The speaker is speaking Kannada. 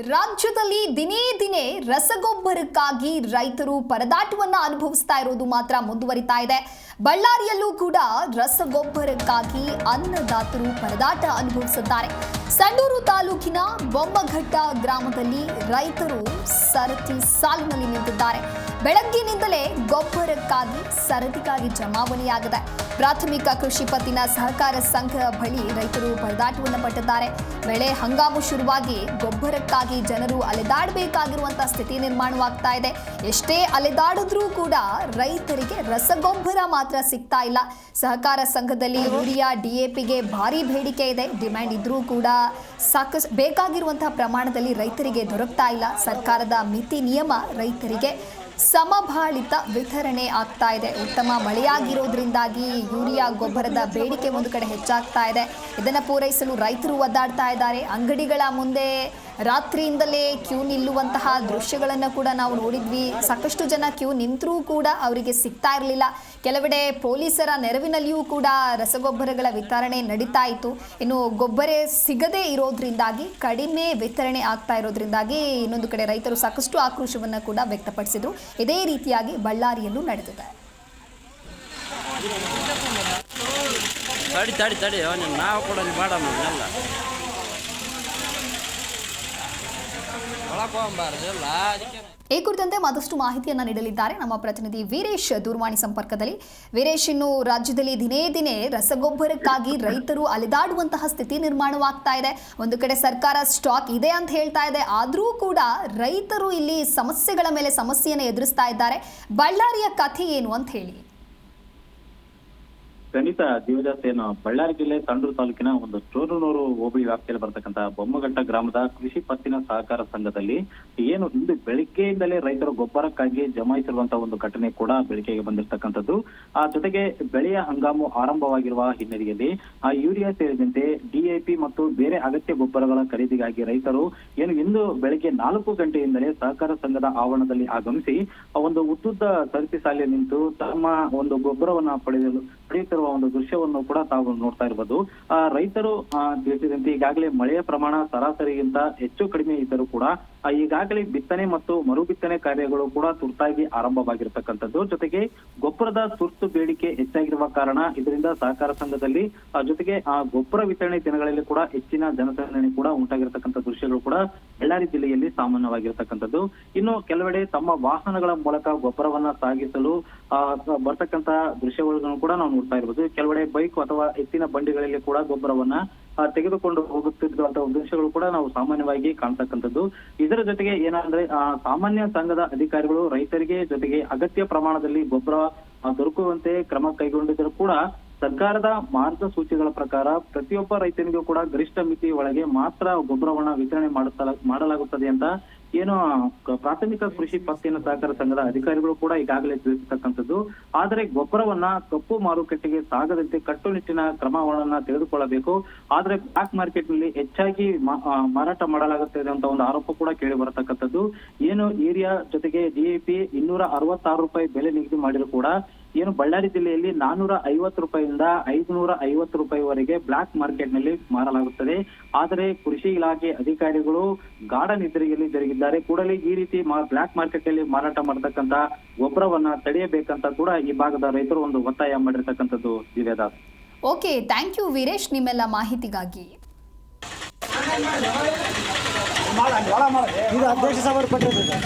ರಾಜ್ಯದಲ್ಲಿ ದಿನೇ ದಿನೇ ರಸಗೊಬ್ಬರಕ್ಕಾಗಿ ರೈತರು ಪರದಾಟವನ್ನು ಅನುಭವಿಸ್ತಾ ಇರೋದು ಮಾತ್ರ ಮುಂದುವರಿತಾ ಇದೆ. ಬಳ್ಳಾರಿಯಲ್ಲೂ ಕೂಡ ರಸಗೊಬ್ಬರಕ್ಕಾಗಿ ಅನ್ನದಾತರು ಪರದಾಟ ಅನುಭವಿಸುತ್ತಾರೆ. ಸಂಡೂರು ತಾಲೂಕಿನ ಬೊಮ್ಮಘಟ್ಟ ಗ್ರಾಮದಲ್ಲಿ ರೈತರು ಸರತಿ ಸಾಲಿನಲ್ಲಿ ನಿಂತಿದ್ದಾರೆ. ಬೆಳಗ್ಗಿನಿಂದಲೇ ಗೊಬ್ಬರಕ್ಕಾಗಿ ಸರದಿಗಾಗಿ ಜಮಾವಣೆಯಾಗಿದೆ. ಪ್ರಾಥಮಿಕ ಕೃಷಿ ಪತ್ತಿನ ಸಹಕಾರ ಸಂಘ ಬಳಿ ರೈತರು ಪರದಾಟವನ್ನು ಪಟ್ಟಿದ್ದಾರೆ. ಬೆಳೆ ಹಂಗಾಮು ಶುರುವಾಗಿ ಗೊಬ್ಬರಕ್ಕಾಗಿ ಜನರು ಅಲೆದಾಡಬೇಕಾಗಿರುವಂತಹ ಸ್ಥಿತಿ ನಿರ್ಮಾಣವಾಗ್ತಾ ಇದೆ. ಎಷ್ಟೇ ಅಲೆದಾಡಿದ್ರೂ ಕೂಡ ರೈತರಿಗೆ ರಸಗೊಬ್ಬರ ಮಾತ್ರ ಸಿಗ್ತಾ ಇಲ್ಲ. ಸಹಕಾರ ಸಂಘದಲ್ಲಿ ಯೂರಿಯಾ ಡಿಎಪಿಗೆ ಭಾರಿ ಬೇಡಿಕೆ ಇದೆ. ಡಿಮ್ಯಾಂಡ್ ಇದ್ರೂ ಕೂಡ ಸಾಕಷ್ಟು ಬೇಕಾಗಿರುವಂತಹ ಪ್ರಮಾಣದಲ್ಲಿ ರೈತರಿಗೆ ದೊರಕ್ತಾ ಇಲ್ಲ. ಸರ್ಕಾರದ ಮಿತಿ ನಿಯಮ ರೈತರಿಗೆ ಸಮಬಾಳಿತ ವಿತರಣೆ ಆಗ್ತಾ ಇದೆ. ಉತ್ತಮ ಮಳೆಯಾಗಿರೋದ್ರಿಂದಾಗಿ ಯೂರಿಯಾ ಗೊಬ್ಬರದ ಬೇಡಿಕೆ ಒಂದು ಕಡೆ ಹೆಚ್ಚಾಗ್ತಾ ಇದೆ. ಇದನ್ನು ಪೂರೈಸಲು ರೈತರು ಒದ್ದಾಡ್ತಾ ಇದ್ದಾರೆ. ಅಂಗಡಿಗಳ ಮುಂದೆ ರಾತ್ರಿಯಿಂದಲೇ ಕ್ಯೂ ನಿಲ್ಲುವಂತಹ ದೃಶ್ಯಗಳನ್ನು ಕೂಡ ನಾವು ನೋಡಿದ್ವಿ. ಸಾಕಷ್ಟು ಜನ ಕ್ಯೂ ನಿಂತರೂ ಕೂಡ ಅವರಿಗೆ ಸಿಗ್ತಾ ಇರಲಿಲ್ಲ. ಕೆಲವೆಡೆ ಪೊಲೀಸರ ನೆರವಿನಲ್ಲಿಯೂ ಕೂಡ ರಸಗೊಬ್ಬರಗಳ ವಿತರಣೆ ನಡೀತಾ ಇತ್ತು. ಇನ್ನು ಗೊಬ್ಬರ ಸಿಗದೇ ಇರೋದ್ರಿಂದಾಗಿ, ಕಡಿಮೆ ವಿತರಣೆ ಆಗ್ತಾ ಇರೋದ್ರಿಂದಾಗಿ ಇನ್ನೊಂದು ಕಡೆ ರೈತರು ಸಾಕಷ್ಟು ಆಕ್ರೋಶವನ್ನು ಕೂಡ ವ್ಯಕ್ತಪಡಿಸಿದರು. ಇದೇ ರೀತಿಯಾಗಿ ಬಳ್ಳಾರಿಯಲ್ಲೂ ನಡೆದಿದೆ. ತಡಿ ತಡಿ ತಡಿ. ನಾವು ಈ ಕುರಿತಂತೆ ಮತ್ತಷ್ಟು ಮಾಹಿತಿಯನ್ನು ನೀಡಲಿದ್ದಾರೆ ನಮ್ಮ ಪ್ರತಿನಿಧಿ ವೀರೇಶ್ ದೂರವಾಣಿ ಸಂಪರ್ಕದಲ್ಲಿ. ವೀರೇಶ್, ಇನ್ನು ರಾಜ್ಯದಲ್ಲಿ ದಿನೇ ದಿನೇ ರಸಗೊಬ್ಬರಕ್ಕಾಗಿ ರೈತರು ಅಲೆದಾಡುವಂತಹ ಸ್ಥಿತಿ ನಿರ್ಮಾಣವಾಗ್ತಾ ಇದೆ. ಒಂದು ಕಡೆ ಸರ್ಕಾರ ಸ್ಟಾಕ್ ಇದೆ ಅಂತ ಹೇಳ್ತಾ ಇದೆ. ಆದರೂ ಕೂಡ ರೈತರು ಇಲ್ಲಿ ಸಮಸ್ಯೆಗಳ ಮೇಲೆ ಸಮಸ್ಯೆಯನ್ನು ಎದುರಿಸ್ತಾ ಇದ್ದಾರೆ. ಬಳ್ಳಾರಿಯ ಕಥೆ ಏನು ಅಂತ ಹೇಳಿ. ಖಂಡಿತ ದೇವದಾಸ್ ಏನು ಬಳ್ಳಾರಿ ಜಿಲ್ಲೆ ಸಂಡೂರು ತಾಲೂಕಿನ ಒಂದು ಚೋರನೂರು ಹೋಬಳಿ ವ್ಯಾಪ್ತಿಯಲ್ಲಿ ಬರ್ತಕ್ಕಂತ ಬೊಮ್ಮಘಟ್ಟ ಗ್ರಾಮದ ಕೃಷಿ ಪತ್ತಿನ ಸಹಕಾರ ಸಂಘದಲ್ಲಿ ಏನು ಇಂದು ಬೆಳಿಗ್ಗೆಯಿಂದಲೇ ರೈತರು ಗೊಬ್ಬರಕ್ಕಾಗಿ ಜಮಾಯಿಸಿರುವಂತಹ ಒಂದು ಘಟನೆ ಕೂಡ ಬೆಳಕಿಗೆ ಬಂದಿರತಕ್ಕಂಥದ್ದು. ಆ ಜೊತೆಗೆ ಬೆಳೆಯ ಹಂಗಾಮು ಆರಂಭವಾಗಿರುವ ಹಿನ್ನೆಲೆಯಲ್ಲಿ ಆ ಯೂರಿಯಾ ಸೇರಿದಂತೆ ಡಿಎಪಿ ಮತ್ತು ಬೇರೆ ಅಗತ್ಯ ಗೊಬ್ಬರಗಳ ಖರೀದಿಗಾಗಿ ರೈತರು ಏನು ಇಂದು ಬೆಳಿಗ್ಗೆ ನಾಲ್ಕು ಗಂಟೆಯಿಂದಲೇ ಸಹಕಾರ ಸಂಘದ ಆವರಣದಲ್ಲಿ ಆಗಮಿಸಿ ಒಂದು ಉದ್ದುದ್ದ ಸರತಿ ಸಾಲಿ ನಿಂತು ತಮ್ಮ ಒಂದು ಗೊಬ್ಬರವನ್ನ ಪಡೆಯಲು ಒಂದು ದೃಶ್ಯವನ್ನು ಕೂಡ ತಾವು ನೋಡ್ತಾ ಇರಬಹುದು ರೈತರು ತಿಳಿಸಿದಂತೆ ಈಗಾಗಲೇ ಮಳೆಯ ಪ್ರಮಾಣ ಸರಾಸರಿಗಿಂತ ಹೆಚ್ಚು ಕಡಿಮೆ ಇದ್ದರೂ ಕೂಡ ಈಗಾಗಲೇ ಬಿತ್ತನೆ ಮತ್ತು ಮರು ಬಿತ್ತನೆ ಕಾರ್ಯಗಳು ಕೂಡ ತುರ್ತಾಗಿ ಆರಂಭವಾಗಿರ್ತಕ್ಕಂಥದ್ದು. ಜೊತೆಗೆ ಗೊಬ್ಬರದ ತುರ್ತು ಬೇಡಿಕೆ ಹೆಚ್ಚಾಗಿರುವ ಕಾರಣ ಇದರಿಂದ ಸಹಕಾರ ಸಂಘದಲ್ಲಿ ಜೊತೆಗೆ ಆ ಗೊಬ್ಬರ ವಿತರಣೆ ದಿನಗಳಲ್ಲಿ ಕೂಡ ಹೆಚ್ಚಿನ ಜನಸಂದಣಿ ಕೂಡ ಉಂಟಾಗಿರತಕ್ಕಂಥ ದೃಶ್ಯಗಳು ಕೂಡ ಬಳ್ಳಾರಿ ಜಿಲ್ಲೆಯಲ್ಲಿ ಸಾಮಾನ್ಯವಾಗಿರ್ತಕ್ಕಂಥದ್ದು. ಇನ್ನು ಕೆಲವೆಡೆ ತಮ್ಮ ವಾಹನಗಳ ಮೂಲಕ ಗೊಬ್ಬರವನ್ನ ಸಾಗಿಸಲು ಆ, ಬರ್ತಕ್ಕಂತ ದೃಶ್ಯಗಳನ್ನು ಕೂಡ ನಾವು ನೋಡ್ತಾ ಇರ್ಬೋದು. ಕೆಲವೆಡೆ ಬೈಕ್ ಅಥವಾ ಎತ್ತಿನ ಬಂಡಿಗಳಲ್ಲಿ ಕೂಡ ಗೊಬ್ಬರವನ್ನ ತೆಗೆದುಕೊಂಡು ಹೋಗುತ್ತಿರುವಂತಹ ಉದ್ದೇಶಗಳು ಕೂಡ ನಾವು ಸಾಮಾನ್ಯವಾಗಿ ಕಾಣ್ತಕ್ಕಂಥದ್ದು. ಇದರ ಜೊತೆಗೆ ಏನಂದ್ರೆ ಸಾಮಾನ್ಯ ಸಂಘದ ಅಧಿಕಾರಿಗಳು ರೈತರಿಗೆ ಜೊತೆಗೆ ಅಗತ್ಯ ಪ್ರಮಾಣದಲ್ಲಿ ಗೊಬ್ಬರ ದೊರಕುವಂತೆ ಕ್ರಮ ಕೈಗೊಂಡಿದ್ದರೂ ಕೂಡ ಸರ್ಕಾರದ ಮಾರ್ಗಸೂಚಿಗಳ ಪ್ರಕಾರ ಪ್ರತಿಯೊಬ್ಬ ರೈತನಿಗೂ ಕೂಡ ಗರಿಷ್ಠ ಮಿತಿ ಒಳಗೆ ಮಾತ್ರ ಗೊಬ್ಬರವನ್ನ ವಿತರಣೆ ಮಾಡಲಾಗುತ್ತದೆ ಅಂತ ಏನು ಪ್ರಾಥಮಿಕ ಕೃಷಿ ಪತ್ತಿನ ಸಹಕಾರ ಸಂಘದ ಅಧಿಕಾರಿಗಳು ಕೂಡ ಈಗಾಗಲೇ ತಿಳಿಸಿರ್ತಕ್ಕಂಥದ್ದು. ಆದರೆ ಗೊಬ್ಬರವನ್ನ ಕಪ್ಪು ಮಾರುಕಟ್ಟೆಗೆ ಸಾಗದಂತೆ ಕಟ್ಟುನಿಟ್ಟಿನ ಕ್ರಮಗಳನ್ನ ತೆಗೆದುಕೊಳ್ಳಬೇಕು. ಆದ್ರೆ ಬ್ಲಾಕ್ ಮಾರ್ಕೆಟ್ನಲ್ಲಿ ಹೆಚ್ಚಾಗಿ ಮಾರಾಟ ಮಾಡಲಾಗುತ್ತದೆ ಅಂತ ಒಂದು ಆರೋಪ ಕೂಡ ಕೇಳಿ ಬರತಕ್ಕಂಥದ್ದು. ಏನು ಏರಿಯಾ ಜೊತೆಗೆ ಡಿಎಪಿ ಇನ್ನೂರ ಅರವತ್ತಾರು ರೂಪಾಯಿ ಬೆಲೆ ನಿಗದಿ ಮಾಡಿದ್ರು ಕೂಡ, ಏನು ಬಳ್ಳಾರಿ ಜಿಲ್ಲೆಯಲ್ಲಿ ನಾನೂರ ಐವತ್ತು ರೂಪಾಯಿಯಿಂದ ಐದುನೂರ ಐವತ್ತು ರೂಪಾಯಿವರೆಗೆ ಬ್ಲಾಕ್ ಮಾರ್ಕೆಟ್ನಲ್ಲಿ ಮಾರಲಾಗುತ್ತದೆ. ಆದರೆ ಕೃಷಿ ಇಲಾಖೆ ಅಧಿಕಾರಿಗಳು ಗಾಢ ನಿದ್ರೆಯಲ್ಲಿ ಜರುಗಿದ್ದಾರೆ. ಕೂಡಲೇ ಈ ರೀತಿ ಬ್ಲಾಕ್ ಮಾರ್ಕೆಟ್ ಅಲ್ಲಿ ಮಾರಾಟ ಮಾಡತಕ್ಕಂತ ಗೊಬ್ಬರವನ್ನ ತಡೆಯಬೇಕಂತ ಕೂಡ ಈ ಭಾಗದ ರೈತರು ಒಂದು ಒತ್ತಾಯ ಮಾಡಿರ್ತಕ್ಕಂಥದ್ದು Divyadas okay thank you Veeresh ನಿಮ್ಮೆಲ್ಲ ಮಾಹಿತಿಗಾಗಿ. ಇದು ಅಧ್ಯಕ್ಷ ಸಭೆ ಪಟ್ಟಿರ್ತದೆ